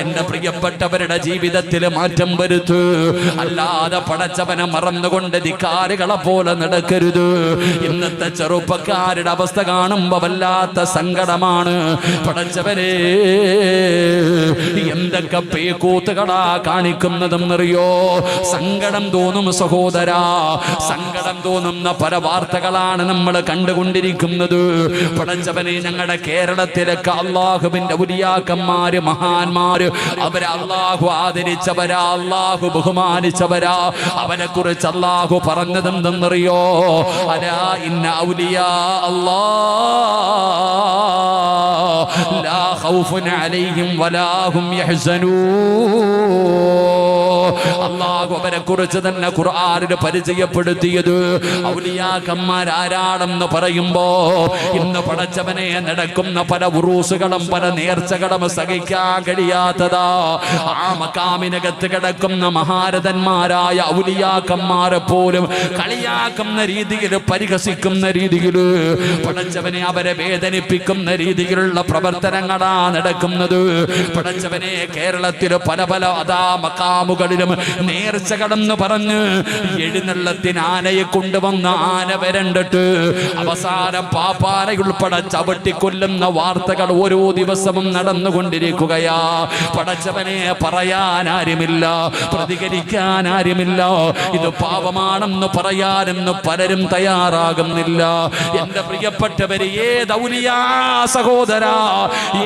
എന്റെ പ്രിയപ്പെട്ടവരുടെ ജീവിതത്തിൽ മാറ്റം വരുത്തു. അല്ലാതെ പടച്ചവനെ മറന്നുകൊണ്ട് ധിക്കാരികളെ പോലെ നടക്കരുത്. ഇന്നത്തെ ചെറുപ്പക്കാരുടെ അവസ്ഥ കാണുമ്പോ വല്ലാത്ത സങ്കടമാണ്. പടച്ചവനെ എന്തൊക്കെ പേക്കൂത്തുകളാ അറിയോ സങ്കടം തോന്നും സഹോദരാ സങ്കടം തോന്നുന്ന പല വാർത്തകളാണ് നമ്മൾ കണ്ടുകൊണ്ടിരിക്കുന്നത്. പടച്ചവനെ ഞങ്ങളുടെ കേരളത്തിലൊക്കെ അള്ളാഹുവിന്റെ ഉരിയാക്കന്മാര് മഹാന്മാര് അവരെ അള്ളാഹു ആദരിച്ചവരാ അള്ളാഹു ബഹുമാനിച്ചവരാ. അവനെ കുറിച്ച് അള്ളാഹു പറഞ്ഞതെന്തെന്നറിയോ? അരാ ഇന്ന ഔലിയാ അല്ലാ. ലാ ഖൗഫുൻ അലൈഹിം വലാ ഹും യഹ്സനൂൻ അള്ളാഹു അവരെ കുറിച്ച് തന്നെ ഖുർആാനിന് പരിചയപ്പെടുത്തിയത് ഔലിയാക്കന്മാരാരാണെന്ന് പറയുമ്പോ ഇന്ന് പടച്ചവനെ നടക്കുന്ന പല ഉറൂസുകളും പല നേർച്ചകളും സഹിക്കാൻ കഴിയാത്തതാ ആ മക്കാമിനകത്ത് കിടക്കുന്ന മഹാരഥന്മാരായ ഔലിയാക്കന്മാരെ പോലും കളിയാക്കുന്ന രീതിയിൽ പരിഹസിക്കുന്ന രീതിയിൽ പടച്ചവനെ അവരെ വേദനിപ്പിക്കുന്ന രീതിയിലുള്ള പ്രവർത്തനങ്ങളാ നടക്കുന്നത്. പടച്ചവനെ കേരളത്തിൽ പല പല അതാ മക്കാമുകളിലും നേർച്ചകളെന്ന് പറഞ്ഞ് എഴുന്നള്ളത്തിന് ആനയെ കൊണ്ടുവന്ന ആന വരണ്ടിട്ട് അവസാനം പാപ്പാനയുൾപ്പെടെ ചവിട്ടിക്കൊല്ലുന്ന വാർത്തകൾ ഓരോ ദിവസവും നടന്നുകൊണ്ടിരിക്കുകയാ. പടച്ചവനെ പറയാൻ ആരുമില്ല പ്രതികരിക്കാൻ ആരുമില്ല. ഇത് പാപമാണെന്ന് പറയാനെന്ന് പലരും തയ്യാറാകുന്നില്ല. എന്റെ പ്രിയപ്പെട്ടവര് ഏത് ഔലിയാ സഹോദരാ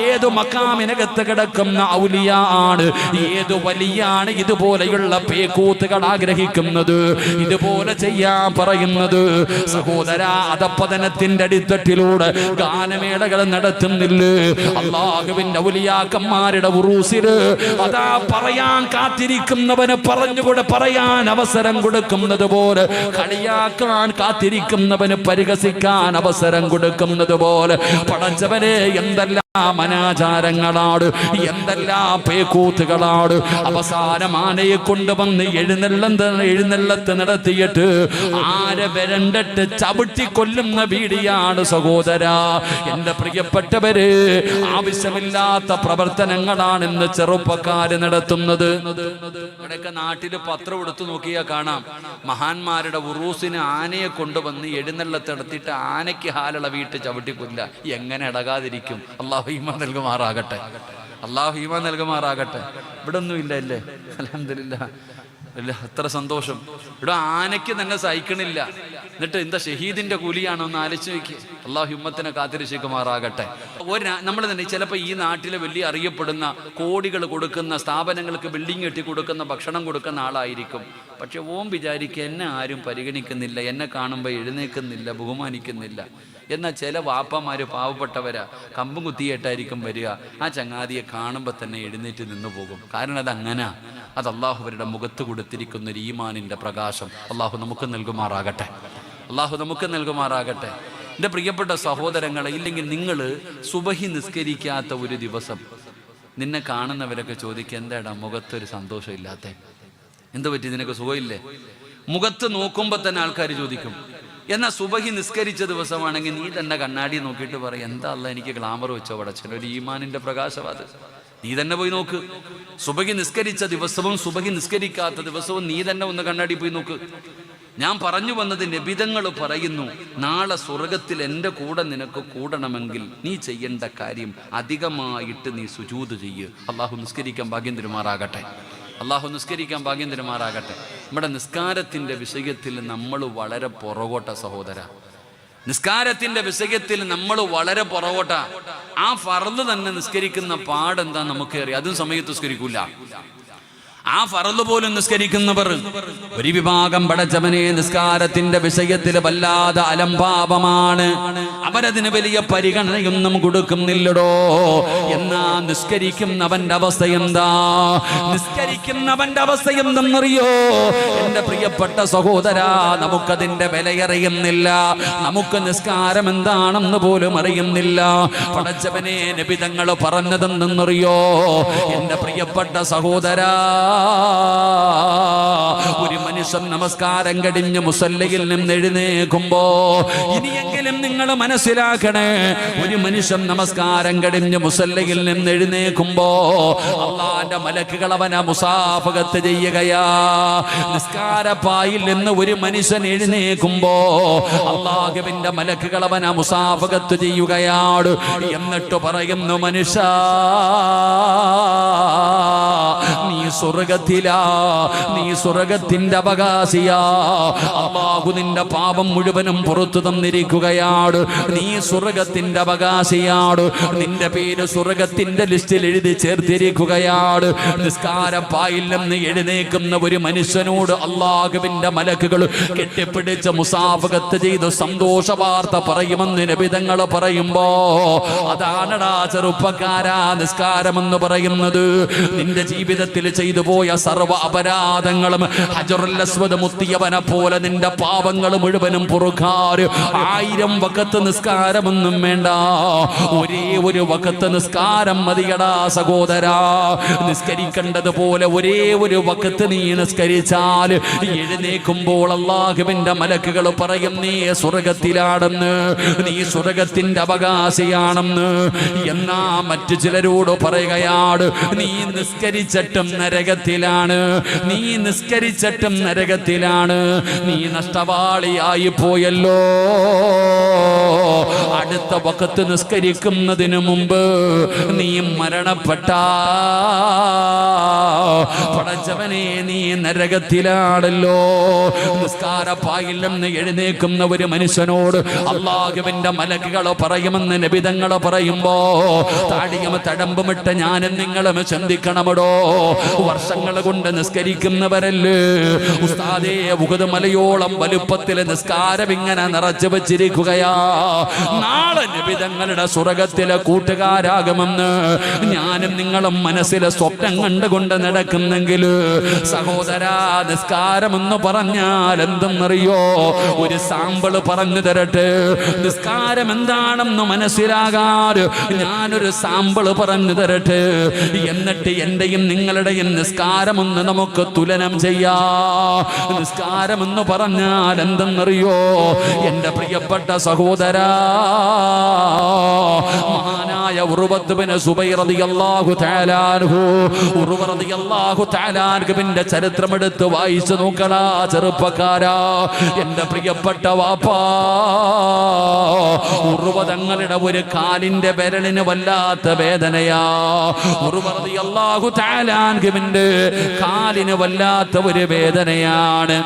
ഏത് മക്കാമിനകത്ത് കിടക്കുന്ന ഔലിയ ആണ് ഏത് വലിയാണ് ഇതുപോലെയുള്ള പേക്കൂത്തുകൾ ആഗ്രഹിക്കുന്നത് ഇതുപോലെ ചെയ്യാൻ പറയുന്നത്. സഹോദര അധപ്പതനത്തിന്റെ അടിത്തട്ടിലൂടെ ഗാനമേളകൾ നടത്തുന്നില്ല? അള്ളാഹുവിന്റെ ഔലിയാക്കന്മാരുടെ അതാ പറയാൻ കാത്തിരിക്കുന്നവന് പറഞ്ഞുകൂടെ പറയാൻ അവസരം കൊടുക്കുന്നത് പോലെ കളിയാക്കാൻ കാത്തിരിക്കുന്നവന് പരിഹസിക്കാൻ അവസരം കൊടുക്കുന്നത് പോലെ പടച്ചവനെ എന്തെല്ലാം അനാചാരങ്ങളാണ് എന്തെല്ലാം പേക്കൂത്തുകളാണ് അവസാനം ആനയെ കൊണ്ടുവന്ന് എഴുന്നള്ളത്ത് എഴുന്നള്ളത്ത് നടത്തിയിട്ട് ആരെ വരണ്ടിട്ട് ചവിട്ടി കൊല്ലുന്ന വീടിയാണ് സഹോദര. എന്റെ പ്രിയപ്പെട്ടവര് ആവശ്യമില്ലാത്ത പ്രവർത്തനങ്ങളാണ് ഇന്ന് ചെറുപ്പക്കാര് നടത്തുന്നത്. ഇവിടെയൊക്കെ നാട്ടിൽ പത്രം എടുത്തു നോക്കിയാൽ കാണാം. മഹാന്മാരുടെ ഉറൂസിന് ആനയെ കൊണ്ടുവന്ന് എഴുന്നള്ളത്ത് എഴുന്നള്ളത്തെടുത്തിട്ട് ആനയ്ക്ക് ഹാലുള്ള വീട്ട് ചവിട്ടിക്കൊല്ല എങ്ങനെ ഇടകാതിരിക്കും. അള്ളാഹു ഈമ നൽകുമാറാകട്ടെ. അള്ളാഹു ഈമ നൽകുമാറാകട്ടെ. ഇവിടെ ഒന്നും ഇല്ല അല്ലേ? അലഹമില്ല അല്ല അത്ര സന്തോഷം. ഇവിടെ ആനയ്ക്ക് തന്നെ സഹിക്കണില്ല. എന്നിട്ട് എന്താ ഷഹീദിന്റെ കൂലിയാണോ എന്ന് ആലോചിച്ച് നോക്കി. അള്ളാഹു ഹിമ്മത്തിനെ കാത്തിരക്ഷിക്കുമാറാകട്ടെ. ഒരു നമ്മൾ തന്നെ ചിലപ്പോൾ ഈ നാട്ടിലെ വലിയ അറിയപ്പെടുന്ന കോടികൾ കൊടുക്കുന്ന സ്ഥാപനങ്ങൾക്ക് ബിൽഡിംഗ് കെട്ടി കൊടുക്കുന്ന ഭക്ഷണം കൊടുക്കുന്ന ആളായിരിക്കും. പക്ഷെ ഓം വിചാരിക്കുക എന്നെ ആരും പരിഗണിക്കുന്നില്ല. എന്നെ കാണുമ്പോൾ എഴുന്നേൽക്കുന്നില്ല ബഹുമാനിക്കുന്നില്ല. എന്നാൽ ചില വാപ്പമാര് പാവപ്പെട്ടവരാ. കമ്പും കുത്തിയിട്ടായിരിക്കും വരിക. ആ ചങ്ങാതിയെ കാണുമ്പോൾ തന്നെ എഴുന്നേറ്റ് നിന്നു പോകും. കാരണം അത് അത് അള്ളാഹുവരുടെ മുഖത്ത് കൊടുത്തിരിക്കുന്ന ഒരു ഈമാനിന്റെ പ്രകാശം. അള്ളാഹു നമുക്ക് നൽകുമാറാകട്ടെ. അള്ളാഹു നമുക്ക് നൽകുമാറാകട്ടെ. എന്റെ പ്രിയപ്പെട്ട സഹോദരങ്ങളെ ഇല്ലെങ്കിൽ നിങ്ങൾ സുബഹി നിസ്കരിക്കാത്ത ഒരു ദിവസം നിന്നെ കാണുന്നവരൊക്കെ ചോദിക്കുക എന്താടാ മുഖത്തൊരു സന്തോഷമില്ലാത്ത? എന്ത് പറ്റി നിനക്ക് സുഖമില്ലേ? മുഖത്ത് നോക്കുമ്പോൾ തന്നെ ആൾക്കാർ ചോദിക്കും എന്നാൽ സുബഹി നിസ്കരിച്ച ദിവസമാണെങ്കിൽ നീ തന്നെ കണ്ണാടി നോക്കിയിട്ട് പറയും എന്താ അല്ല എനിക്ക് ഗ്ലാമർ വെച്ചോ പടച്ചൻ ഒരു ഈമാനിന്റെ പ്രകാശവാദ് നീ തന്നെ പോയി നോക്ക്. സുബഹി നിസ്കരിച്ച ദിവസവും സുബഹി നിസ്കരിക്കാത്ത ദിവസവും നീ തന്നെ ഒന്ന് കണ്ണാടി പോയി നോക്ക്. ഞാൻ പറഞ്ഞു വന്നത് നബിതങ്ങൾ പറയുന്നു നാളെ സ്വർഗത്തിൽ എന്റെ കൂടെ നിനക്ക് കൂടണമെങ്കിൽ നീ ചെയ്യേണ്ട കാര്യം അധികമായിട്ട് നീ സുജൂത് ചെയ്യ്. അള്ളാഹു നിസ്കരിക്കാൻ ഭാഗ്യം തരുമാറാകട്ടെ. അള്ളാഹു നിസ്കരിക്കാൻ ഭാഗ്യം തരുമാറാകട്ടെ നമ്മുടെ നിസ്കാരത്തിന്റെ വിഷയത്തിൽ നമ്മൾ വളരെ പുറകോട്ട സഹോദര. നിസ്കാരത്തിന്റെ വിഷയത്തിൽ നമ്മൾ വളരെ പുറകോട്ട. ആ ഫറന്ന് തന്നെ നിസ്കരിക്കുന്ന പാടെന്താ നമുക്കേറി അതും സമയത്ത് നിസ്കരിക്കൂല. ആ ഫറൽ പോലും നിസ്കരിക്കുന്നവർ ഒരു വിഭാഗം പടച്ചവനെ നിസ്കാരത്തിന്റെ വിഷയത്തിൽ വല്ലാതെ അലംഭാവമാണ്. അവരതിന് വലിയ പരിഗണനയൊന്നും കൊടുക്കുന്നില്ലടോ. എന്നാ നിസ്കരിക്കുന്നവന്റെ അവസ്ഥ എന്താ? നിസ്കരിക്കുന്നവന്റെ അവസ്ഥ എന്തെന്നറിയോ? എന്റെ പ്രിയപ്പെട്ട സഹോദര നമുക്കതിന്റെ വിലയറിയുന്നില്ല. നമുക്ക് നിസ്കാരം എന്താണെന്ന് പോലും അറിയുന്നില്ല. പടച്ചവനെ നബിതങ്ങൾ പറഞ്ഞതെന്നറിയോ എന്റെ പ്രിയപ്പെട്ട സഹോദരാ ഒരു മനുഷ്യൻ നമസ്കാരം കടിഞ്ഞ് മുസല്ലയിൽ നിന്ന് എഴുന്നേക്കുമ്പോ ഇനിയെങ്കിലും നിങ്ങൾ മനസ്സിലാക്കണേ. ഒരു മനുഷ്യൻ നമസ്കാരം കടിഞ്ഞ് മുസല്ലയിൽ നിന്ന് എഴുന്നേക്കുമ്പോ അള്ളാന്റെ മലക്കുകൾ അവനെ മുസാഫകത്ത് ചെയ്യുകയാ. നിസ്കാരപ്പായിൽ നിന്ന് ഒരു മനുഷ്യൻ എഴുന്നേക്കുമ്പോ അള്ളാഹുവിന്റെ മലക്കുകൾ അവനെ മുസാഫകത്ത് ചെയ്യുകയാണ് എന്നിട്ട് പറയുന്നു മനുഷ്യ നീ സ്വർഗത്തിലാ നീ സ്വർഗത്തിന്റെ അവകാശിയാ. അള്ളാഹു നിന്റെ പാപം മുഴുവനും പുറത്തു തന്നിരിക്കുകയാണ്. നീ സ്വർഗത്തിന്റെ അവകാശിയാണ്. നിന്റെ പേര് സ്വർഗത്തിന്റെ ലിസ്റ്റിൽ എഴുതി ചേർത്തിരിക്കുകയാണ്. നിസ്കാരപ്പായിൽ നിന്ന് എഴുന്നേക്കുന്ന ഒരു മനുഷ്യനോട് അള്ളാഹുവിന്റെ മലക്കുകൾ കെട്ടിപ്പിടിച്ച് മുസാഫകത്ത് ചെയ്ത് സന്തോഷ വാർത്ത പറയുമെന്ന് നബിതങ്ങൾ പറയുമ്പോ അതാണടാ ചെറുപ്പക്കാരാ നിസ്കാരമെന്ന് പറയുന്നത്. നിന്റെ ജീവിതത്തിൽ ചെയ്തു പോയ സർവ അപരാധങ്ങളും ഹജറുൽ അസ്വദ് മുത്തിയവനെ പോലെ നിന്റെ പാപങ്ങൾ മുഴുവനും പൊറുക്കാറ് ആയിരം വക്കത്ത് നിസ്കാരമൊന്നും വേണ്ട. ഒരേ ഒരു വക്കത്ത് നിസ്കാരം മതിയടാ സഹോദരാ. നിസ്കരിക്കേണ്ടതുപോലെ ഒരേ ഒരു വക്കത്ത് നീ നിസ്കരിച്ചാൽ എഴുന്നേക്കുമ്പോൾ അള്ളാഹുവിന്റെ മലക്കുകൾ പറയും നീ സ്വർഗത്തിലാണെന്ന് നീ സ്വർഗത്തിന്റെ അവകാശിയാണെന്ന്. എന്നാ മറ്റു ചിലരോട് പറയുകയാണ് നീ നിസ്കരിച്ചിട്ടും നരകത്തിലാണ് നീ നിസ്കരിച്ചിട്ടും നരകത്തിലാണ്. നീ നഷ്ടവാളിയായി പോയല്ലോ. അടുത്ത വക്കത്ത് നിസ്കരിക്കുന്നതിന് മുമ്പ് നീ മരണപ്പെട്ട പടച്ചവനെ നീ നരകത്തിലാണല്ലോ. നിസ്കാരപ്പായില്ലെന്ന് എഴുന്നേക്കുന്ന ഒരു മനുഷ്യനോട് അള്ളാഹുവിന്റെ മലക്കുകൾ പറയുമെന്ന് നബിതങ്ങൾ പറയുമ്പോ താടിയും തടമ്പുമിട്ട ഞാനും നിങ്ങളും ചിന്തിക്കണമടോ. വർഷങ്ങൾ കൊണ്ട് നിസ്കരിക്കുന്നവരല്ലേ? ഉസ്താദേ ഉഹദ് മലയോളം വലുപ്പത്തിലെ നിസ്കാരം ഇങ്ങനെ നിറച്ചു വെച്ചിരിക്കുകയാ. നാളെ നിബിതങ്ങളുടെ സ്വർഗത്തിലെ കൂട്ടുകാരാകുമെന്ന് ഞാനും നിങ്ങളും മനസ്സിലെ സ്വപ്നം കണ്ടുകൊണ്ട് നടക്കുന്നെങ്കിൽ സഹോദരാ നിസ്കാരം എന്ന് പറഞ്ഞാൽ എന്തെന്നറിയോ? ഒരു സാമ്പിൾ പറഞ്ഞു തരട്ടെ. നിസ്കാരം എന്താണെന്ന് മനസ്സിലാകാറ് ഞാനൊരു സാമ്പിൾ പറഞ്ഞു തരട്ടെ. എന്നിട്ട് എന്റെയും നിങ്ങളുടെയും നിസ്കാരമൊന്ന് നമുക്ക് തുലനം ചെയ്യാ. നിസ്കാരം എന്ന് പറഞ്ഞാൽ എന്തെന്നറിയോ? എന്റെ പ്രിയപ്പെട്ട സഹോദരാ മഹാനായ ഉറുബത്തുബിന് സുബൈറതിയല്ലാഹു താലാൻഹു ഉറുവറതിയല്ലാഹു താലാൻഹുവിന്റെ ചരിത്രമെടുത്ത് വായിച്ചു നോക്കടാ ചെറുപ്പക്കാരാ. എന്റെ പ്രിയപ്പെട്ട വാപ്പാ ഉറുവതങ്ങളുടെ ഒരു കാലിന്റെ വിരലിന് വല്ലാത്ത വേദനയാ. ഉറുവറതിയല്ലാഹു താലാൻഹുവിന്റെ കാലിന് വല്ലാത്ത ഒരു വേദനയാണ്.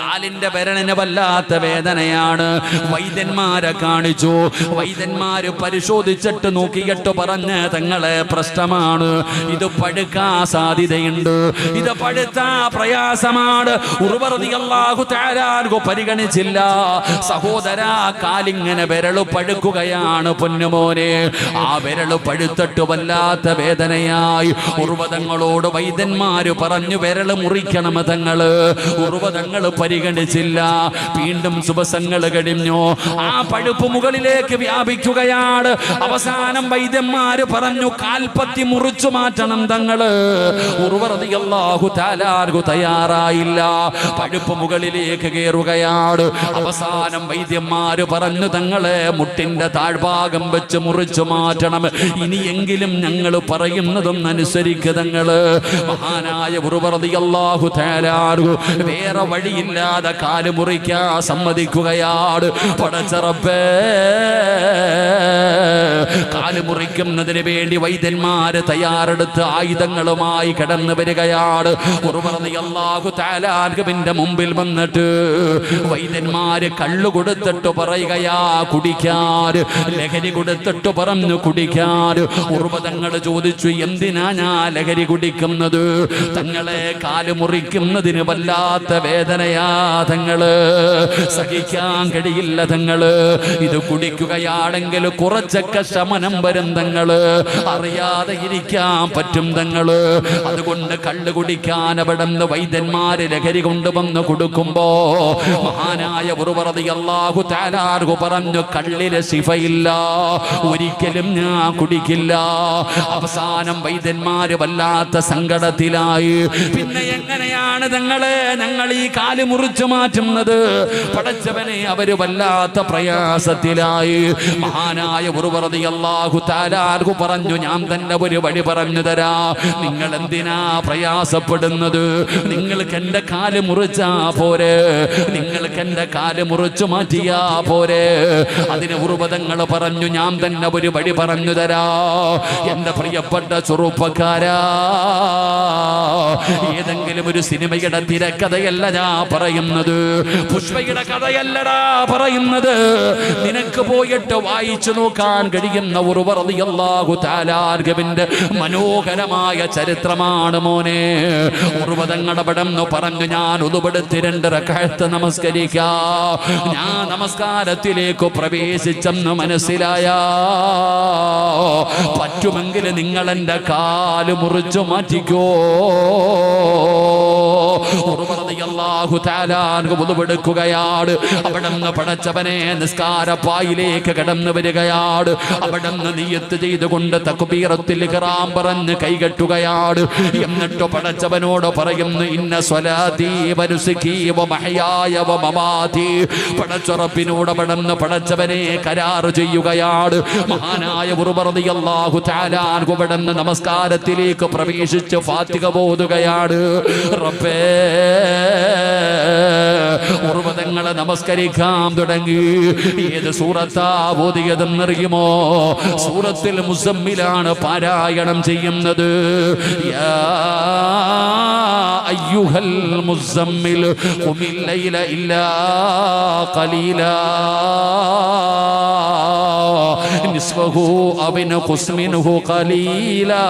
കാലിന്റെ വിരലിന് വല്ലാത്ത വേദനയാണ്. വൈദ്യന്മാരെ കാണിച്ചു. വൈദ്യന്മാര് പരിശോധിച്ചിട്ട് നോക്കിയിട്ട് പറഞ്ഞ് തങ്ങളെ പ്രശ്നമാണ്. ഇത് പഴുക്കാ സാധ്യതയുണ്ട്. ഇത് പഴുത്ത പ്രയാസമാണ്. പരിഗണിച്ചില്ല. സഹോദര കാലിങ്ങനെ വിരൾ പഴുക്കുകയാണ് പൊന്നുമോനെ. ആ വിരൾ പഴുത്തിട്ട് വല്ലാത്ത വേദനയായി. ഉർവതങ്ങളോട് വൈദ്യന്മാര് പറഞ്ഞു വിരൾ മുറിക്കണം തങ്ങൾ. ഉർവതങ്ങൾ പരിഗണിച്ചില്ല. വീണ്ടും സുബസങ്ങൾ കഴിഞ്ഞു. ആ പഴുപ്പ് മുകളിലേക്ക് വ്യാപിക്കുകയാണ്. അവസാനം വൈദ്യന്മാര് പറഞ്ഞു കാൽപ്പത്തി മുറിച്ചു മാറ്റണം തങ്ങൾ. ഉർവറതിയല്ലാഹു താലാർഗു തയ്യാറായില്ല. പഴുപ്പ് മുകളിലേക്ക് കയറുകയാണ് അവസാനം വൈദ്യന്മാര് പറഞ്ഞു തങ്ങളെ മുട്ടിന്റെ താഴ്ഭാഗം വെച്ച് മുറിച്ചു മാറ്റണം. ഇനിയെങ്കിലും ഞങ്ങൾ പറയുന്നതും അനുസരിക്കുക തങ്ങൾ. മഹാനായ ഉറുവറതിയല്ലാഹു തയ്യാറു വേറെ വഴിയില്ലാതെ കാൽ മുറിക്കാ സമ്മതിക്കുകയാണ്. പടച്ചറപ്പേ കാൽ മുറിക്കുന്നതിന് വേണ്ടി വൈദ്യന്മാര് തയ്യാറെടുത്ത് ആയുധങ്ങളുമായി കടന്നു വരികയാണ്. അള്ളാഹു മുമ്പിൽ വന്നിട്ട് വൈദ്യന്മാര് കള്ളു കൊടുത്തിട്ട് പറയുകയാ കുടിക്കാറ്. ലഹരി കൊടുത്തിട്ട് പറഞ്ഞു കുടിക്കാറ്. ഉർവതങ്ങൾ ചോദിച്ചു എന്തിനാ ഞാൻ ലഹരി കുടിക്കുന്നത്? തങ്ങളെ കാൽ മുറിക്കുന്നതിന് വല്ലാത്ത വേദനയാ തങ്ങൾ. സഹിക്കാൻ കഴിയില്ല തങ്ങൾ. ഇത് കുടിക്കുകയാണെങ്കിൽ കുറച്ചൊക്കെ ശമനം വരും തങ്ങൾ. അറിയാതെ ഇരിക്കാൻ പറ്റും തങ്ങൾ. അതുകൊണ്ട് കള്ളു കുടിക്കാൻ അവിടെ നിന്ന് വൈദ്യന്മാര് ലഹരി കൊണ്ടുവന്ന് കൊടുക്കുമ്പോ മഹാനായ ഉറുവറതി അള്ളാഹു താലാർഹു പറഞ്ഞു കള്ളിലെ ശിഫയില്ല. ഒരിക്കലും ഞാൻ കുടിക്കില്ല. അവസാനം വൈദ്യന്മാര് വല്ലാത്ത സങ്കടത്തിലായി. പിന്നെ എങ്ങനെയാണ് തങ്ങളെ ഞങ്ങൾ ഈ കാൽ മുറിച്ചു മാറ്റുന്നത്? പടച്ചവനെ അവർ വല്ലാത്ത പ്രയാസത്തിലായി. മഹാനായ ഉറുവറതി അള്ളാഹു താലാർഹു പറഞ്ഞു ഞാൻ തന്നെ ഒരു വഴി പറഞ്ഞു തരാ. നിങ്ങൾ എന്തിനാ പ്രയാസപ്പെടുന്നത്? നിങ്ങൾക്ക് എന്റെ കാൽ മുറിച്ചാ പോരെ. നിങ്ങൾക്ക് എന്റെ കാൽ മുറിച്ചു മാറ്റിയാ പോരെ. അതിന് ഉറുപതങ്ങൾ പറഞ്ഞു ഞാൻ തന്നെ ഒരു വഴി പറഞ്ഞു തരാ. എന്റെ പ്രിയപ്പെട്ട ചെറുപ്പക്കാരാ. ഏതെങ്കിലും ഒരു സിനിമയുടെ തിരക്കഥയല്ല ഞാൻ പറയുന്നത്. പുഷ്പയുടെ കഥയല്ലടാ പറയുന്നത്. നിനക്ക് പോയിട്ട് വായിച്ചു നോക്കാൻ കഴിയുന്ന മനോഹരമായ ചരിത്രമാണ് മോനെ. ഉറുവതങ്ങളുടെ പടം പറഞ്ഞു ഞാൻ ഉതുപെടുത്തി രണ്ട് കഴുത്ത് നമസ്കരിക്കാ. ഞാൻ നമസ്കാരത്തിലേക്ക് പ്രവേശിച്ചെന്ന് മനസ്സിലായ. പറ്റുമെങ്കിൽ നിങ്ങൾ എന്റെ കാൽ മുറിച്ചു മാറ്റിക്കോ. മുതുവെടുക്കുകയാണ് അവിടെ നിന്ന് പടച്ചവനെ നിസ്കാരപ്പായിലേക്ക് കടന്നു വരികയാണ് അവിടെ നിന്ന് നീയത്ത് ചെയ്തുകൊണ്ട് തക്കുപീറത്തിൽ കറാം പറഞ്ഞ് കൈകെട്ടുകയാണ്. എന്നിട്ട് പടച്ചവനോട് പറയുന്നു ഇന്ന സ്വലാതി പടച്ചുറപ്പിനോട് പടന്ന് പടച്ചവനെ കരാർ ചെയ്യുകയാണ്. മഹാനായ അള്ളാഹു താലാൻകു അവിടെ നമസ്കാരത്തിലേക്ക് പ്രവേശിച്ച് ഫാത്തിക പോതുകയാണ് റബ്ബേ ഉർവതങ്ങളെ നമസ്കരിക്കാൻ തുടങ്ങി. ഏത് സൂറത്താ ഓതിയതെന്നറിയുമോ? സൂറത്തിൽ മുസമ്മിലാണ് പാരായണം ചെയ്യുന്നത്. യാ അയ്യുഹൽ മുസമ്മിൽ ഖുമിൽ ലൈല ഇല്ലാ ഖലീലാ. നിസ്ഫഹു അവിന് ഖുസ്മിൻഹു ഖലീലാ.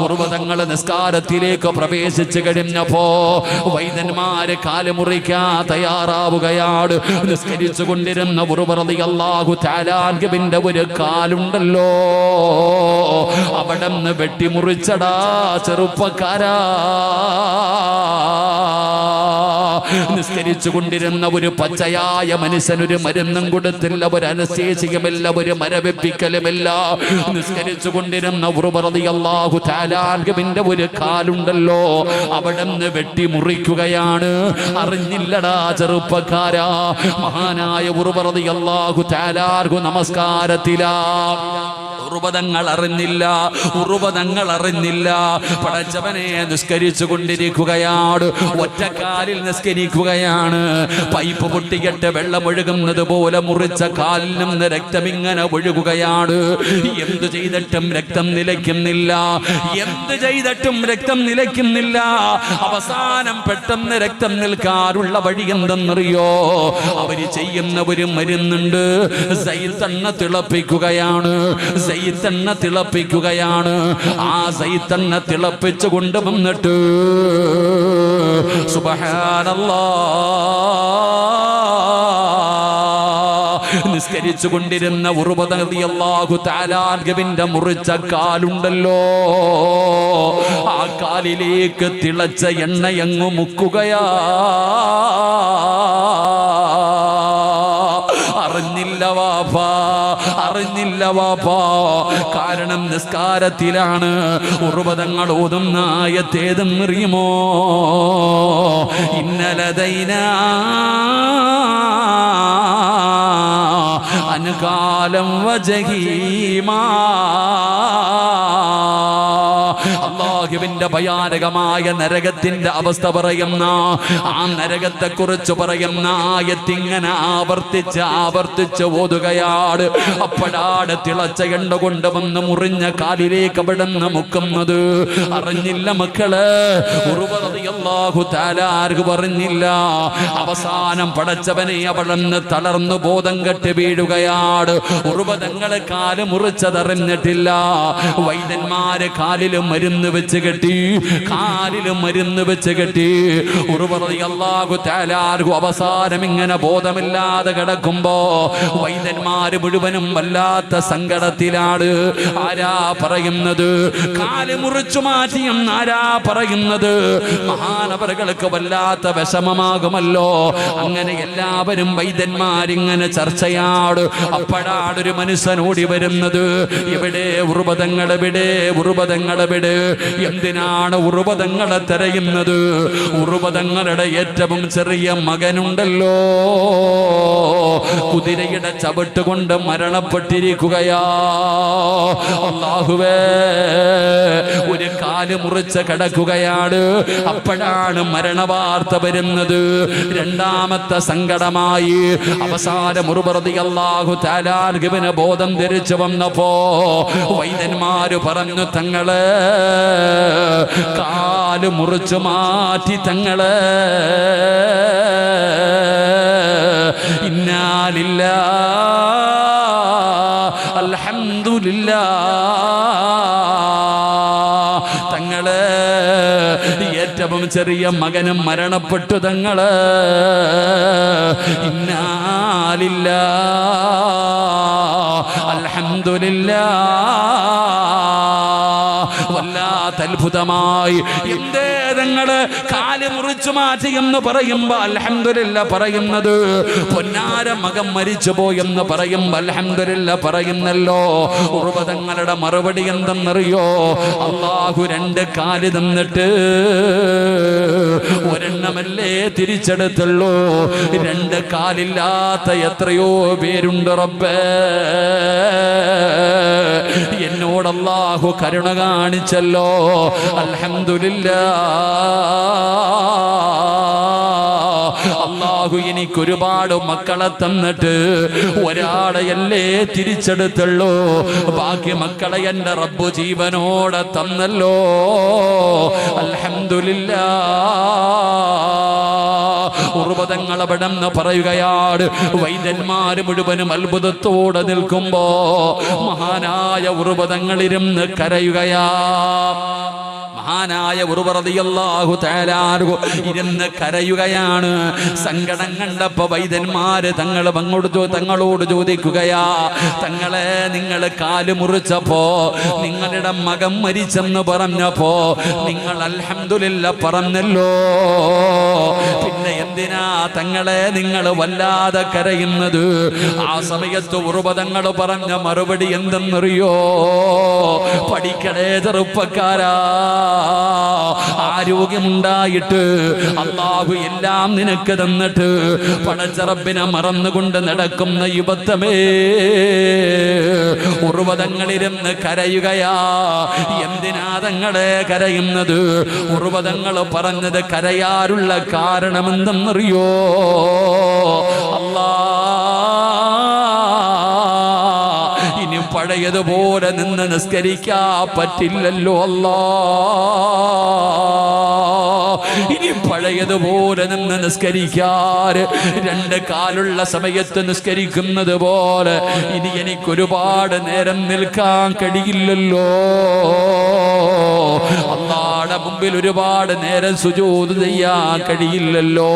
ഉർവതങ്ങൾ നിസ്കാരത്തിലേക്ക് പ്രവേശിച്ചു കഴിഞ്ഞപ്പോ വൈദ്യന്മാര് കാൽ മുറിക്കാൻ തയ്യാറാവുകയാണ്. നിസ്കരിച്ചു കൊണ്ടിരുന്ന ഉറുവറതി അള്ളാഹു താലാൻഗിന്റെ ഒരു കാലുണ്ടല്ലോ. അവിടെ നിന്ന് വെട്ടിമുറിച്ചടാ ചെറുപ്പക്കാരാ. നിസ്കരിച്ചു കൊണ്ടിരുന്ന ഒരു പച്ചയായ മനുഷ്യനൊരു മരുന്നും കൊടുത്തില്ല ഒരു അനശേഷിയുമില്ല ഒരു മരവിപ്പിക്കലുമില്ല. നിസ്കരിച്ചു കൊണ്ടിരുന്ന ഉറുപറതി അള്ളാഹു താലാൻഗമിന്റെ ഒരു കാലുണ്ടല്ലോ അവിടെ നിന്ന് വെട്ടി മുറിക്കുകയാണ് അറിഞ്ഞില്ലടാ ചെറുപ്പക്കാരാ മഹാനായ ഉറുപറതിയല്ലാഹു താലാർഗു നമസ്കാരത്തിലാ. ഉറുപതങ്ങൾ അറിഞ്ഞില്ല ഉറുപതങ്ങൾ അറിഞ്ഞില്ല. പടച്ചവനെ നിസ്കരിച്ചു കൊണ്ടിരിക്കുകയാണ് ഒറ്റക്കാലിൽ നിസ്കരിക്കുകയാണ്. പൈപ്പ് പൊട്ടിക്കെട്ട് വെള്ളമൊഴുകുന്നത് പോലെ മുറിച്ച കാലിൽ നിന്ന് രക്തം ഇങ്ങനെ ഒഴുകുകയാണ്. എന്തു ചെയ്തിട്ടും രക്തം നിലയ്ക്കുന്നില്ല എന്ത് ചെയ്തിട്ടും രക്തം നിലയ്ക്കുന്നില്ല. അവസാനം പെട്ടെന്ന് രക്തം നിൽക്കാറുള്ള വഴി എന്തെന്നറിയോ? അവർ ചെയ്യുന്ന ഒരു മരുന്നുണ്ട് തിളപ്പിക്കുകയാണ്. സൈത്തണ്ണ തിളപ്പിക്കുകയാണ്. ആ സൈത്തണ്ണ തിളപ്പിച്ചു കൊണ്ടുവന്നിട്ട് സുബഹാനല്ലാ നിസ്കരിച്ചു കൊണ്ടിരുന്ന ഉറുപതീയല്ലാഹു താലാർഗവിന്റെ മുറിച്ച കാലുണ്ടല്ലോ. ആ കാലിലേക്ക് തിളച്ച എണ്ണയങ്ങു മുക്കുകയാ. അറിഞ്ഞില്ല വാപ്പാ അറിഞ്ഞില്ല വാപ്പാ. കാരണം നിസ്കാരത്തിലാണ് ഉറുപതങ്ങൾ ഓതുന്ന ആയത്തേതും അറിയുമോ? ഇന്നലതൈനാ അനുകാലം വജഹീമാ. അള്ളാഹുവിന്റെ ഭയാനകമായ നരകത്തിന്റെ അവസ്ഥ പറയുന്ന ആ നരകത്തെ കുറിച്ച് പറയുന്ന ആയത്തിങ്ങനെ ആവർത്തിച്ച് ആവർത്തിച്ച് ഓതുകയാണ്. അപ്പോഴാണ് തിളച്ച എണ്ണ കൊണ്ടുവന്ന് മുറിഞ്ഞ കാലിലേക്ക് അവിടുന്ന് മുക്കുന്നത്. അറിഞ്ഞില്ല മക്കൾ? പറഞ്ഞില്ല? അവസാനം പടച്ചവനെ അവിടുന്ന് തളർന്നു ബോധം കെട്ട് വീഴുകയാണ്. ഉറുപതങ്ങളെ കാൽ മുറിച്ചതറിഞ്ഞിട്ടില്ല. വൈദ്യന്മാര് കാലിലും മരുന്ന് വെച്ച് കെട്ടി കാലിൽ മരുന്ന് വെച്ച് കെട്ടി. അള്ളാഹു താലാർക്കും അവസാനം ഇങ്ങനെ ബോധമില്ലാതെ കിടക്കുമ്പോ വൈദ്യന്മാര് മുഴുവനും വല്ലാത്ത സങ്കടത്തിലാണ്. ആരാ പറയുന്നത്? കാൽ മുറിച്ചു മാറ്റിയും ആരാ പറയുന്നത്? മഹാനവറുകൾക്ക് വല്ലാത്ത വിഷമമാകുമല്ലോ. അങ്ങനെ എല്ലാവരും വൈദ്യന്മാരിങ്ങനെ ചർച്ചയാട് അപ്പോഴാണ് ഒരു മനുഷ്യനോടി വരുന്നത്. ഇവിടെ ഉറുപതങ്ങൾ എവിടെ എന്തിനാണ് ഉറുപതങ്ങളെ തിരയുന്നത്? ഉറുപതങ്ങളുടെ ഏറ്റവും ചെറിയ മകനുണ്ടല്ലോ. കുതിരയുടെ ചവിട്ട് കൊണ്ട് മരണപ്പെട്ടിരിക്കുകയാ. അള്ളാഹുവേ ഒരു കാൽ മുറിച്ച് കിടക്കുകയാണ്. അപ്പോഴാണ് മരണവാർത്ത വരുന്നത്. രണ്ടാമത്തെ സങ്കടമായി അവസാന മുറുപറതി അള്ളാഹു താലാർഗിവിന് ബോധം ധരിച്ചു വന്നപ്പോ വൈദ്യന്മാര് പറഞ്ഞു തങ്ങൾ കാൽ മുറിച്ചു മാറ്റി തങ്ങൾ. ഇന്നാലില്ല. അൽഹംദുലില്ല. തങ്ങൾ ഏറ്റവും ചെറിയ മകനും മരണപ്പെട്ടു തങ്ങൾ. ഇന്നാലില്ല. അൽഹംദുലില്ലാ. അത്ഭുതമായി. എന്തേ? തങ്ങൾ കാൽ മുറിച്ചു മാറ്റി എന്ന് പറയുമ്പോ അലഹമില്ല പറയുന്നത്. പൊന്നാര മകം മരിച്ചു പോയെന്ന് പറയുമ്പോ അലഹമില്ല പറയുന്നല്ലോ. ഉറുപതങ്ങളുടെ മറുപടി എന്തെന്നറിയോ? അള്ളാഹു രണ്ട് കാൽ തന്നിട്ട് ഒരെണ്ണമല്ലേ തിരിച്ചെടുത്തുള്ളൂ. രണ്ട് കാലില്ലാത്ത എത്രയോ പേരുണ്ട് റബ്ബേ. എന്നോട് കരുണ കാണിച്ചല്ലോ. അൽഹംദുലില്ലാ. അള്ളാഹു എനിക്ക് ഒരുപാട് മക്കളെ തന്നിട്ട് ഒരാളെയല്ലേ തിരിച്ചെടുത്തുള്ളൂ. ബാക്കി മക്കളെ എന്റെ റബ്ബു ജീവനോടെ തന്നല്ലോ. അൽഹംദുലില്ലാ. ഉറുപതങ്ങൾ അവിടെന്ന് പറയുകയാണ്. വൈദ്യന്മാര് മുഴുവനും അത്ഭുതത്തോടെ നിൽക്കുമ്പോ മഹാനായ ഉറുപതങ്ങളിരുന്ന് കരയുകയാ. മഹാനായ ഉറുവറതിയല്ലാഹു തേലാർഹു ഇരുന്ന് കരയുകയാണ്. സങ്കടം കണ്ടപ്പോ വൈദ്യന്മാര് തങ്ങൾ അങ്ങോട്ട് തങ്ങളോട് ചോദിക്കുകയാ തങ്ങളെ നിങ്ങൾ കാൽ മുറിച്ചപ്പോ നിങ്ങളുടെ മകം മരിച്ചെന്ന് പറഞ്ഞപ്പോ നിങ്ങൾ അൽഹംദുലില്ല പറഞ്ഞല്ലോ. പിന്നെ എന്തിനാ തങ്ങളെ നിങ്ങൾ വല്ലാതെ കരയുന്നത്? ആ സമയത്ത് ഉറുപതങ്ങൾ പറഞ്ഞ മറുപടി എന്തെന്നറിയോ? പഠിക്കണേ ചെറുപ്പക്കാരാ. ആരോഗ്യമുണ്ടായിട്ട് അള്ളാഹു എല്ലാം നിനക്ക് തന്നിട്ട് പടച്ചറബിനെ മറന്നുകൊണ്ട് നടക്കുന്ന യുവത്വമേ ഉറുപതങ്ങളിരുന്ന് കരയുകയാ. എന്തിനാ തങ്ങളെ കരയുന്നത്? ഉറുപതങ്ങൾ പറഞ്ഞത് കരയാറുള്ള ഇനി പഴയതുപോലെ നിന്ന് നിസ്കരിക്കാ പറ്റില്ലല്ലോ അല്ലാ. ഇനി പഴയതുപോലെ നിന്ന് നിസ്കരിക്കാറ് രണ്ട് കാലുള്ള സമയത്ത് നിസ്കരിക്കുന്നത് പോലെ ഇനി എനിക്ക് ഒരുപാട് നേരം നിൽക്കാൻ കഴിയില്ലല്ലോ. അള്ളാടെ മുമ്പിൽ ഒരുപാട് നേരം സുജൂത് ചെയ്യാൻ കഴിയില്ലല്ലോ.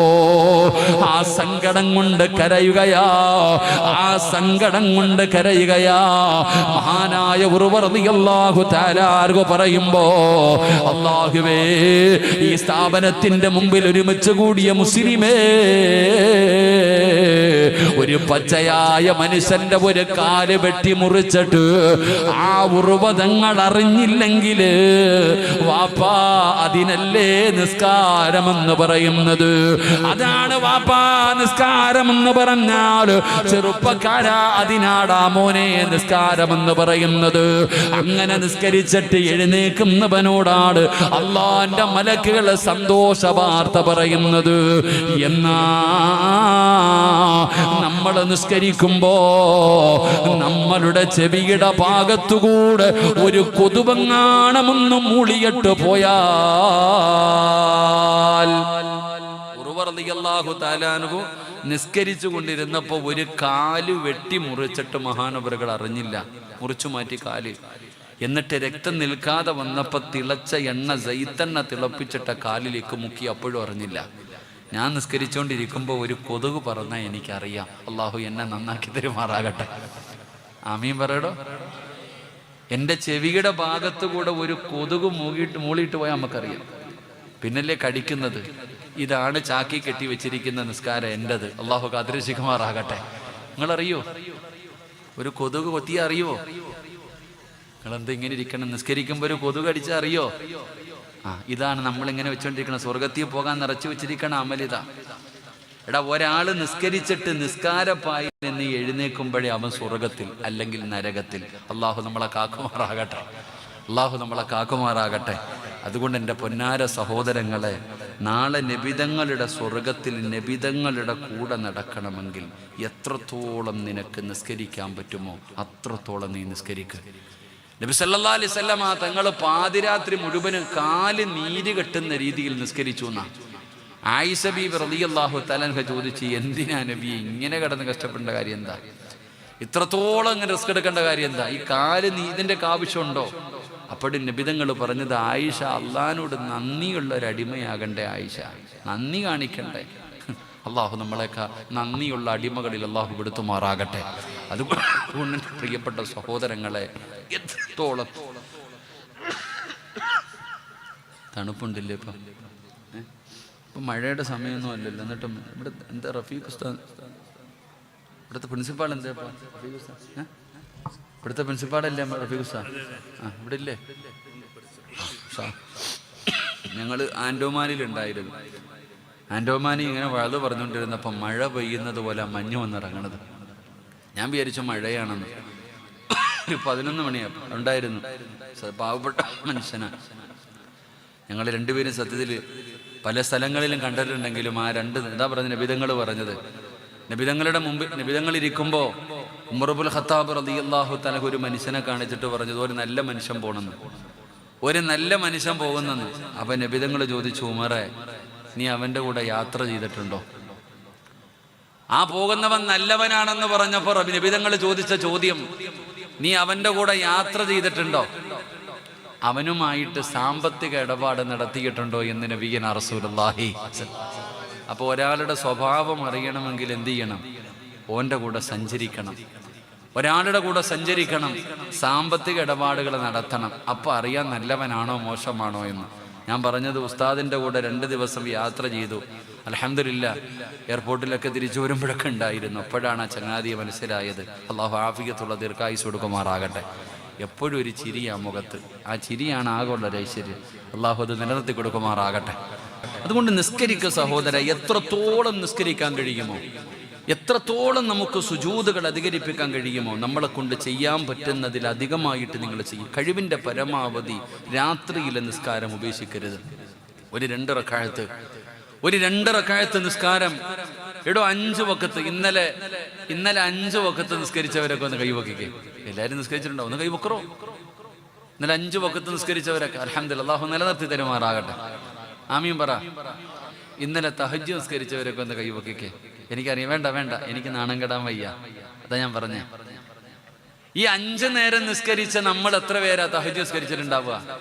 ആ സങ്കടം കൊണ്ട് കരയുകയാ ആ സങ്കടം കൊണ്ട് കരയുകയാ. മഹാനായ ഉറുവർന്നിയല്ലാഹു താലാർഗു പറയുമ്പോ അള്ളാഹുവേ ഈ സ്ഥാപനത്തിന്റെ മുമ്പിൽ ഒരുമിച്ച് കൂടിയ മുസ്ലിമേ ഒരു പച്ചയായ മനുഷ്യന്റെ ഒരു കാൽ വെട്ടി മുറിച്ചിട്ട് ആ ഉറുവതങ്ങൾ അറിഞ്ഞില്ലെങ്കിൽ വാപ്പാ അതിനല്ലേ നിസ്കാരമെന്ന് പറയുന്നത്? അതാണ് വാപ്പാ നിസ്കാരമെന്ന് പറഞ്ഞാൽ ചെറുപ്പക്കാരാ അതിനാടാ മോനെ നിസ്കാരമെന്ന് പറയുന്നത്. അങ്ങനെ നിസ്കരിച്ചിട്ട് എഴുന്നേക്കുന്നവനോടാണ് അള്ളാന്റെ മലക്കുകൾ സന്തോഷ വാർത്ത പറയുന്നത്. എന്നാ നമ്മൾ നിസ്കരിക്കുമ്പോ നമ്മളുടെ ചെവിയുടെ ഭാഗത്തുകൂടെ ഒരു കൊതുവങ്ങാണമെന്ന് മൂളിയിട്ട് പോയാൽ നിസ്കരിച്ചു കൊണ്ടിരുന്നപ്പോ ഒരു കാൽ വെട്ടി മുറിച്ചിട്ട് മഹാനവറുകൾ അറിഞ്ഞില്ല. മുറിച്ചു മാറ്റി കാൽ. എന്നിട്ട് രക്തം നിൽക്കാതെ വന്നപ്പോൾ തിളച്ച എണ്ണ ജൈത്തെണ്ണ തിളപ്പിച്ചിട്ട കാലിലേക്ക് മുക്കി അപ്പോഴും അറിഞ്ഞില്ല. ഞാൻ നിസ്കരിച്ചുകൊണ്ടിരിക്കുമ്പോൾ ഒരു കൊതുക് പറഞ്ഞാൽ എനിക്കറിയാം. അള്ളാഹു എന്നെ നന്നാക്കി തരുമാറാകട്ടെ. ആമീൻ പറയടോ. എന്റെ ചെവിയുടെ ഭാഗത്ത് കൂടെ ഒരു കൊതുക് മൂകിയിട്ട് മൂളിയിട്ട് പോയാൽ നമുക്കറിയാം. പിന്നല്ലേ കടിക്കുന്നത്? ഇതാണ് ചാക്കി കെട്ടി വെച്ചിരിക്കുന്ന നിസ്കാരം എന്റെത്. അള്ളാഹു കാതിരശിഖമാറാകട്ടെ നിങ്ങളറിയോ? ഒരു കൊതുക് കൊത്തിയ അറിയോ നിങ്ങളെന്താ ഇങ്ങനെ ഇരിക്കണം? നിസ്കരിക്കുമ്പോൾ ഒരു കൊതുക് അടിച്ചാൽ അറിയോ? ആ ഇതാണ് നമ്മൾ ഇങ്ങനെ വെച്ചോണ്ടിരിക്കണം സ്വർഗത്തിൽ പോകാൻ നിറച്ചു വെച്ചിരിക്കണം അമലിത എടാ ഒരാൾ നിസ്കരിച്ചിട്ട് നിസ്കാരപ്പായി നിന്ന് എഴുന്നേക്കുമ്പോഴേ അവൻ സ്വർഗത്തിൽ അല്ലെങ്കിൽ നരകത്തിൽ. അള്ളാഹു നമ്മളെ കാക്കുമാറാകട്ടെ. അള്ളാഹു നമ്മളെ കാക്കുമാറാകട്ടെ. അതുകൊണ്ട് എന്റെ പൊന്നാര സഹോദരങ്ങളെ നാളെ നബിതങ്ങളുടെ സ്വർഗത്തിൽ നബിതങ്ങളുടെ കൂടെ നടക്കണമെങ്കിൽ എത്രത്തോളം നിനക്ക് നിസ്കരിക്കാൻ പറ്റുമോ അത്രത്തോളം നീ നിസ്കരിക്കുക നബി സല്ലാ അലൈഹി വസല്ലമ തങ്ങൾ പാതിരാത്രി മുഴുവനും കാൽ നീര് കെട്ടുന്ന രീതിയിൽ നിസ്കരിച്ചു എന്നാ. ആയിഷ റലിയല്ലാഹു തലൻഹ ചോദിച്ച് എന്തിനാ നബി? ഇങ്ങനെ കിടന്ന് കഷ്ടപ്പെടേണ്ട കാര്യം എന്താ? ഇത്രത്തോളം അങ്ങനെ റിസ്ക് എടുക്കേണ്ട കാര്യം എന്താ? ഈ കാൽ നീ ഇതിന്റെ ആവശ്യമുണ്ടോ? അപ്പോഴും നബിതങ്ങൾ പറഞ്ഞത് ആയിഷ അള്ളഹാനോട് നന്ദിയുള്ള ഒരു അടിമയാകണ്ടേ ആയിഷ. നന്ദി കാണിക്കണ്ടേ. അള്ളാഹു നമ്മളെക്കാ നന്ദിയുള്ള അടിമകളിൽ അള്ളാഹു വിടുത്തുമാറാകട്ടെ അതുകൊണ്ട് പ്രിയപ്പെട്ട സഹോദരങ്ങളെ എത്രത്തോളം തണുപ്പുണ്ടല്ലേ ഇപ്പം? ഇപ്പം മഴയുടെ സമയമൊന്നും അല്ലല്ലോ. എന്നിട്ടും ഇവിടെ എന്താ റഫീഖ് ഉസ്താദ്? ഇവിടുത്തെ പ്രിൻസിപ്പാൾ എന്താ ഉസ്താദ്? ഇവിടുത്തെ പ്രിൻസിപ്പാളല്ലേ റഫീഖ് ഉസ്താദ്? ആ ഇവിടെ ഇല്ലേ? ഞങ്ങൾ ആൻഡോമാനിലുണ്ടായിരുന്നു ആൻഡോമാനി ഇങ്ങനെ വഴുത് പറഞ്ഞുകൊണ്ടിരുന്നപ്പം മഴ പെയ്യുന്നത് പോലെ മഞ്ഞ് വന്നിറങ്ങണത്. ഞാൻ വിചാരിച്ച മഴയാണെന്ന്. ഒരു പതിനൊന്ന് മണിയാ ഉണ്ടായിരുന്നു. പാവപ്പെട്ട മനുഷ്യനാണ് ഞങ്ങൾ രണ്ടുപേരും സത്യത്തിൽ പല സ്ഥലങ്ങളിലും കണ്ടിട്ടുണ്ടെങ്കിലും ആ രണ്ട് എന്താ പറഞ്ഞ നബിതങ്ങൾ പറഞ്ഞത്? നബിതങ്ങളുടെ മുമ്പിൽ നബിതങ്ങൾ ഇരിക്കുമ്പോൾ ഉമറുബുൽ ഖത്താബ് അള്ളാഹു തലഹ് ഒരു മനുഷ്യനെ കാണിച്ചിട്ട് പറഞ്ഞത് ഒരു നല്ല മനുഷ്യൻ പോണെന്ന്. ഒരു നല്ല മനുഷ്യൻ പോകുന്നെന്ന്. അപ്പൊ നബിതങ്ങൾ ചോദിച്ചു ഉമറെ നീ അവന്റെ കൂടെ യാത്ര ചെയ്തിട്ടുണ്ടോ? ആ പോകുന്നവൻ നല്ലവനാണെന്ന് പറഞ്ഞപ്പോൾ നബിതങ്ങൾ ചോദിച്ച ചോദ്യം നീ അവന്റെ കൂടെ യാത്ര ചെയ്തിട്ടുണ്ടോ? അവനുമായിട്ട് സാമ്പത്തിക ഇടപാട് നടത്തിയിട്ടുണ്ടോ എന്ന് നബിയൻ അറസൂലി അപ്പോൾ ഒരാളുടെ സ്വഭാവം അറിയണമെങ്കിൽ എന്ത് ചെയ്യണം? ഓന്റെ കൂടെ സഞ്ചരിക്കണം. ഒരാളുടെ കൂടെ സഞ്ചരിക്കണം. സാമ്പത്തിക ഇടപാടുകൾ നടത്തണം. അപ്പോൾ അറിയാൻ നല്ലവനാണോ മോശമാണോ എന്ന്. ഞാൻ പറഞ്ഞത് ഉസ്താദിന്റെ കൂടെ രണ്ട് ദിവസം യാത്ര ചെയ്തു. അലഹമില്ല എയർപോർട്ടിലൊക്കെ തിരിച്ചു വരുമ്പോഴൊക്കെ ഉണ്ടായിരുന്നു. അപ്പോഴാണ് ആ ചങ്ങാതിയെ മനസ്സിലായത്. അള്ളാഹു ആഫിക്കത്തുള്ള ദീർഘായുസ് കൊടുക്കുമാറാകട്ടെ. എപ്പോഴും ഒരു ചിരിയാണ് മുഖത്ത്. ആ ചിരിയാണ് ആകെയുള്ള ഐശ്വര്യം. അള്ളാഹു അത് നിലനിർത്തി കൊടുക്കുമാറാകട്ടെ. അതുകൊണ്ട് നിസ്കരിക്കുക സഹോദര എത്രത്തോളം നിസ്കരിക്കാൻ കഴിയുമോ എത്രത്തോളം നമുക്ക് സുജൂതുകൾ അധികരിപ്പിക്കാൻ കഴിയുമോ നമ്മളെ കൊണ്ട് ചെയ്യാൻ പറ്റുന്നതിൽ അധികമായിട്ട് നിങ്ങൾ ചെയ്യും. കഴിവിന്റെ പരമാവധി രാത്രിയിലെ നിസ്കാരം ഉപേക്ഷിക്കരുത്. ഒരു രണ്ട് റക്കാഴത്ത് ഒരു രണ്ട് റക്കാഴത്ത് നിസ്കാരം എടോ അഞ്ചു വക്കത്ത്. ഇന്നലെ ഇന്നലെ അഞ്ചു വക്കത്ത് നിസ്കരിച്ചവരൊക്കെ ഒന്ന് കൈവക്കിക്കേ. എല്ലാവരും നിസ്കരിച്ചിട്ടുണ്ടോ? ഒന്ന് കൈവക്കറോ? ഇന്നലെ അഞ്ചു വക്കത്ത് നിസ്കരിച്ചവരൊക്കെ. അലഹമ്മദ് അള്ളാഹു നിലനിർത്തി തരുമാറാകട്ടെ. ആമീൻ പറ. ഇന്നലെ തഹജ് നിസ്കരിച്ചവരൊക്കെ ഒന്ന് കൈവക്കിക്കേ. എനിക്കറിയാം. വേണ്ട വേണ്ട. എനിക്ക് നാണം കെടാൻ വയ്യ. അതാ ഞാൻ പറഞ്ഞേ. ഈ അഞ്ചു നേരം നിസ്കരിച്ച നമ്മൾ എത്ര പേരാ തഹജ് നിസ്കരിച്ചിട്ടുണ്ടാവുക?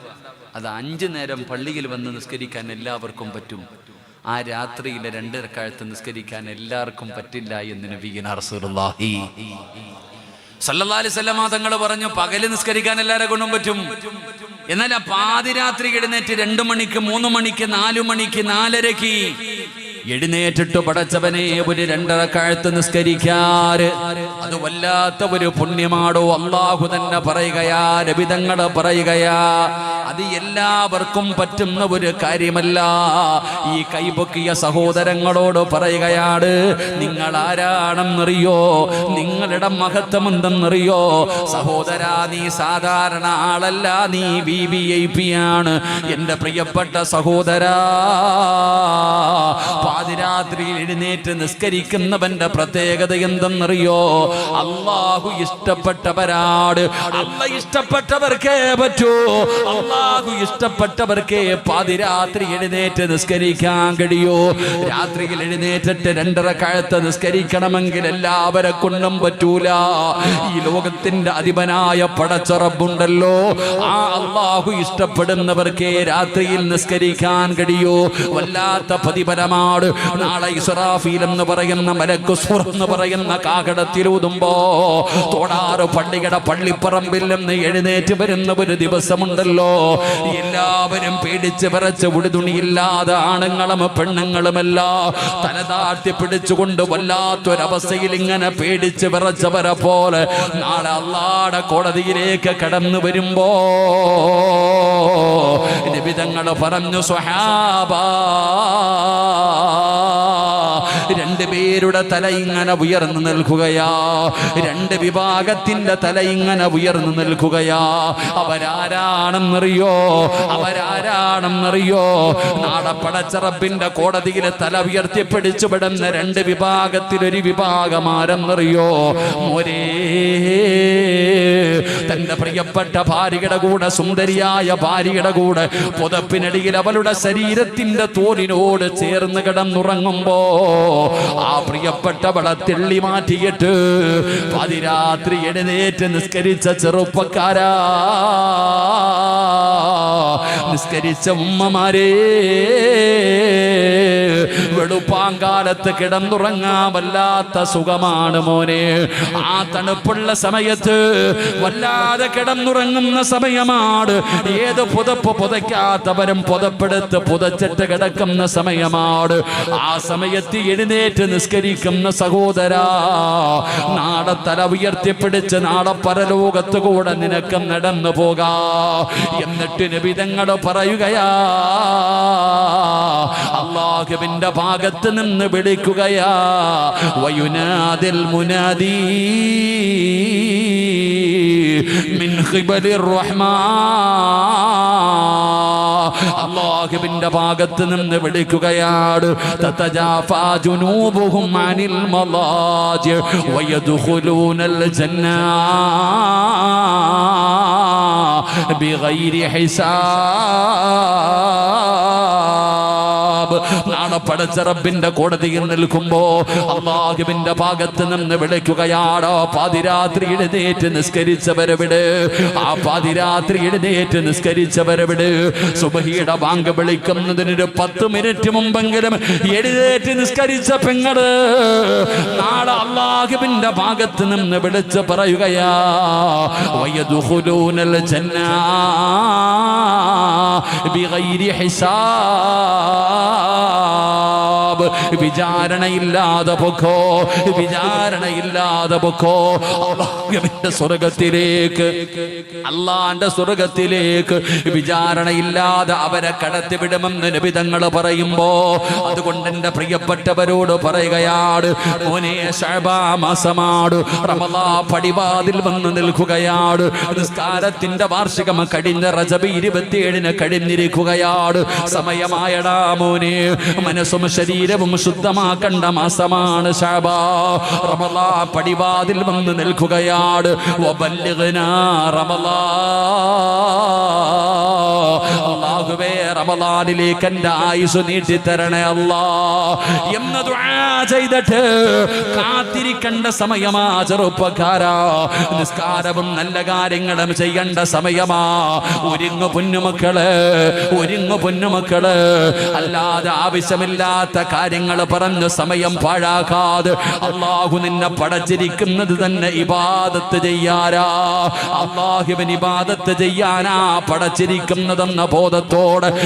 അത് അഞ്ചു നേരം പള്ളിയിൽ വന്ന് നിസ്കരിക്കാൻ എല്ലാവർക്കും പറ്റും. ആ രാത്രിയിലെ രണ്ടരക്കാലത്ത് നിസ്കരിക്കാൻ എല്ലാവർക്കും പറ്റില്ല എന്ന് നബീന റസൂലുള്ളാഹി. സല്ലല്ലാഹു തങ്ങൾ പറഞ്ഞു പകൽ നിസ്കരിക്കാൻ എല്ലാരെ കൊണ്ടും പറ്റും. എന്നാൽ ആ പാതിരാത്രി എഴുന്നേറ്റ് രണ്ടു മണിക്ക് മൂന്ന് മണിക്ക് നാലു മണിക്ക് നാലരക്ക് എഴുന്നേറ്റിട്ട് പടച്ചവനെ ഒരു രണ്ടര കാലത്ത് നിസ്കരിക്കാറ്. അത് വല്ലാത്ത ഒരു പുണ്യമാടോ അള്ളാഹു തന്നെ പറയുകയാ രബിതങ്ങൾ പറയുകയാ അത് എല്ലാവർക്കും പറ്റുന്ന ഒരു കാര്യമല്ല. ഈ കൈപൊക്കിയ സഹോദരങ്ങളോട് പറയുകയാണ് നിങ്ങൾ ആരാണെന്നറിയോ നിങ്ങളുടെ മഹത്വം എന്തെന്നറിയോ സഹോദര നീ സാധാരണ ആളല്ല നീ വി വി ഐ പി ആണ്. എന്റെ പ്രിയപ്പെട്ട സഹോദര പാതിരാത്രിയിൽ എഴുന്നേറ്റ് നിസ്കരിക്കുന്നവന്റെ പ്രത്യേകത എന്തെന്നറിയോ? അള്ളാഹു ഇഷ്ടപ്പെട്ടവരാട് അല്ല ഇഷ്ടപ്പെട്ടവർക്കേ പറ്റൂ. അള്ളാഹു അള്ളാഹു ഇഷ്ടപ്പെട്ടവർക്ക് പാതിരാത്രി എഴുന്നേറ്റ് നിസ്കരിക്കാൻ കഴിയോ. രാത്രിയിൽ എഴുന്നേറ്റിട്ട് രണ്ടര കഴുത്ത് നിസ്കരിക്കണമെങ്കിൽ എല്ലാവരെ കൊണ്ടും പറ്റൂല. ഈ ലോകത്തിന്റെ അധിപനായ പടച്ചറബുണ്ടല്ലോ. ആ അള്ളാഹു ഇഷ്ടപ്പെടുന്നവർക്കേ രാത്രിയിൽ നിസ്കരിക്കാൻ കഴിയോ. വല്ലാത്ത പതിപരമാട് നാളെ ഇസറാഫീൽ എന്ന് പറയുന്ന മലക്കുസുർ എന്ന് പറയുന്ന കാകടത്തിലൂതുമ്പോ തോടാറ് പള്ളിയുടെ പള്ളിപ്പറമ്പിൽ നിന്ന് എഴുന്നേറ്റ് വരുന്ന ഒരു ദിവസമുണ്ടല്ലോ. എല്ലാവരും പേടിച്ച് പറച്ച് ഉടുതുണിയില്ലാതെ ആണുങ്ങളും പെണ്ണുങ്ങളുമല്ല. തലതാഴ്ത്തി പിടിച്ചുകൊണ്ട് വല്ലാത്തൊരവസ്ഥയിൽ ഇങ്ങനെ പേടിച്ച് പറച്ചവരെ പോലെ നാളെ അള്ളാടെ കോടതിയിലേക്ക് കടന്നു വരുമ്പോ നിബിതങ്ങൾ പറഞ്ഞു സ്വഹാബാ രണ്ടുപേരുടെ തല ഇങ്ങനെ ഉയർന്നു നിൽക്കുകയാ. രണ്ട് വിഭാഗത്തിന്റെ തല ഇങ്ങനെ ഉയർന്നു നിൽക്കുകയാ. അവരാരാണെന്നറിയോ? അവരാരാണെന്നറിയോ? നാടപ്പടച്ചറപ്പിന്റെ കോടതിയിലെ തല ഉയർത്തി പിടിച്ചുവിടുന്ന രണ്ട് വിഭാഗത്തിലൊരു വിഭാഗമാരെന്നറിയോ മോരേ. തന്റെ പ്രിയപ്പെട്ട ഭാര്യയുടെ കൂടെ സുന്ദരിയായ ഭാര്യയുടെ കൂടെ പുതപ്പിനടിയിൽ അവളുടെ ശരീരത്തിന്റെ തോലിനോട് ചേർന്ന് കിടന്നുറങ്ങുമ്പോ ആ പ്രിയപ്പെട്ടവളെ തെള്ളി മാറ്റിയിട്ട് പതിരാത്രി എഴുന്നേറ്റ് നിസ്കരിച്ച ചെറുപ്പക്കാരാ. നിസ്കരിച്ച ഉമ്മമാരേ വെളുപ്പാങ്കാലത്ത് കിടന്നുറങ്ങാൻ വല്ലാത്ത സുഖമാണ് മോനെ. ആ തണുപ്പുള്ള സമയത്ത് വല്ലാതെ കിടന്നുറങ്ങുന്ന സമയമാണ്. ഏത് പുതപ്പ് പുതയ്ക്കാത്തവരും പുതപ്പെടുത്ത് പുതച്ചിട്ട് കിടക്കുന്ന സമയമാണ്. ആ സമയത്ത് എഴുന്നേറ്റ് നിസ്കരിക്കുന്ന സഹോദരാ നാളെ തല ഉയർത്തിപ്പിടിച്ച് നാളെ പരലോകത്ത് കൂടെ നിനക്ക് നടന്നു പോകാ. എന്നിട്ട് നിബിതങ്ങൾ പറയുകയാ അള്ളാഹുവിന്റെ ഭാഗത്ത് നിന്ന് വിളിക്കുകയാ വയുനാദിൽ മുനാദി. മിൻ ഖിബലിർ റഹ്മാൻ. അള്ളാഹുവിന്റെ ഭാഗത്ത് നിന്ന് വിളിക്കുകയാണ്. തതജാഫാ ജുനൂബുഹും അനിൽ മലാജി വയദ്ഖുലൂനൽ ജന്ന ബിഗൈരി ഹിസാബ്. നാളെ പടച്ച റബ്ബിന്റെ കോടതിയിൽ നിൽക്കുമ്പോ അള്ളാഹുവിന്റെ ഭാഗത്ത് നിന്ന് വിളിക്കുകയാണ് പാതിരാത്രി എഴുന്നേറ്റ് നിസ്കരിച്ചവരവിട് ആ പാതിരാത്രി എഴുന്നേറ്റ് നിസ്കരിച്ചവരവിട് സുബഹിയുടെ ബാങ്ക് വിളിക്കുന്നതിനൊരു പത്ത് മിനിറ്റ് മുമ്പെങ്കിലും എഴുന്നേറ്റ് നിസ്കരിച്ച പെങ്ങൾ നാളെ അള്ളാഹുവിന്റെ ഭാഗത്ത് നിന്ന് വിളിച്ച് പറയുകയാ ബിഗൈരി ഹിസാബ്. വിചാരണയില്ലാതെ പൊക്കോ വിചാരണയില്ലാതെ പൊക്കോ. അള്ളാഹുവിന്റെ സ്വർഗത്തിലേക്ക് അള്ളാന്റെ സ്വർഗത്തിലേക്ക് വിചാരണയില്ലാതെ അവരെ കടത്തിവിടുമെന്ന് നിബിതങ്ങൾ പറയുമ്പോ അതുകൊണ്ട് എന്റെ പ്രിയപ്പെട്ടവരോട് പറയുകയാണ് റമദാ പടിവാതിൽ വന്ന് നിൽക്കുകയാണ് നിസ്കാരത്തിന്റെ വാർഷികം കഴിഞ്ഞ റജബ് ഇരുപത്തിയേഴിന് കഴിഞ്ഞിരിക്കുകയാണ് സമയമായടാ മോനെ മനസ്സും ശരീരവും ശുദ്ധമാക്കണ്ട മാസമാണ് ഷാബാ റമലാ പടിവാതിൽ വന്ന് നിൽക്കുകയാണ് വബല്ലിഗ്നാ റമദാ. അല്ലാഹുവേ റമദാനിലേക്ക് എന്റെ ആയുസ് നീട്ടിത്തരണേ അല്ലാ. എന്ന് ചെയ്തിട്ട് കാത്തിരിക്കേണ്ട സമയമാ ചെറുപ്പക്കാരാ. നിസ്കാരവും നല്ല കാര്യങ്ങളും ചെയ്യേണ്ട സമയമാ. ഒരുങ്ങു പൊന്നുമക്കൾ ഒരുങ്ങു പൊന്നുമക്കൾ അല്ലാതെ ആവശ്യമില്ലാത്ത കാര്യങ്ങൾ പറഞ്ഞ് സമയം പാഴാക്കാതെ അള്ളാഹു നിന്നെ പടച്ചിരിക്കുന്നത് തന്നെ ഇബാദത്ത് ചെയ്യാരാ അള്ളാഹുവിൻ ഇബാദത്ത് ചെയ്യാനാ പടച്ചിരിക്കുന്നതെന്ന doctor.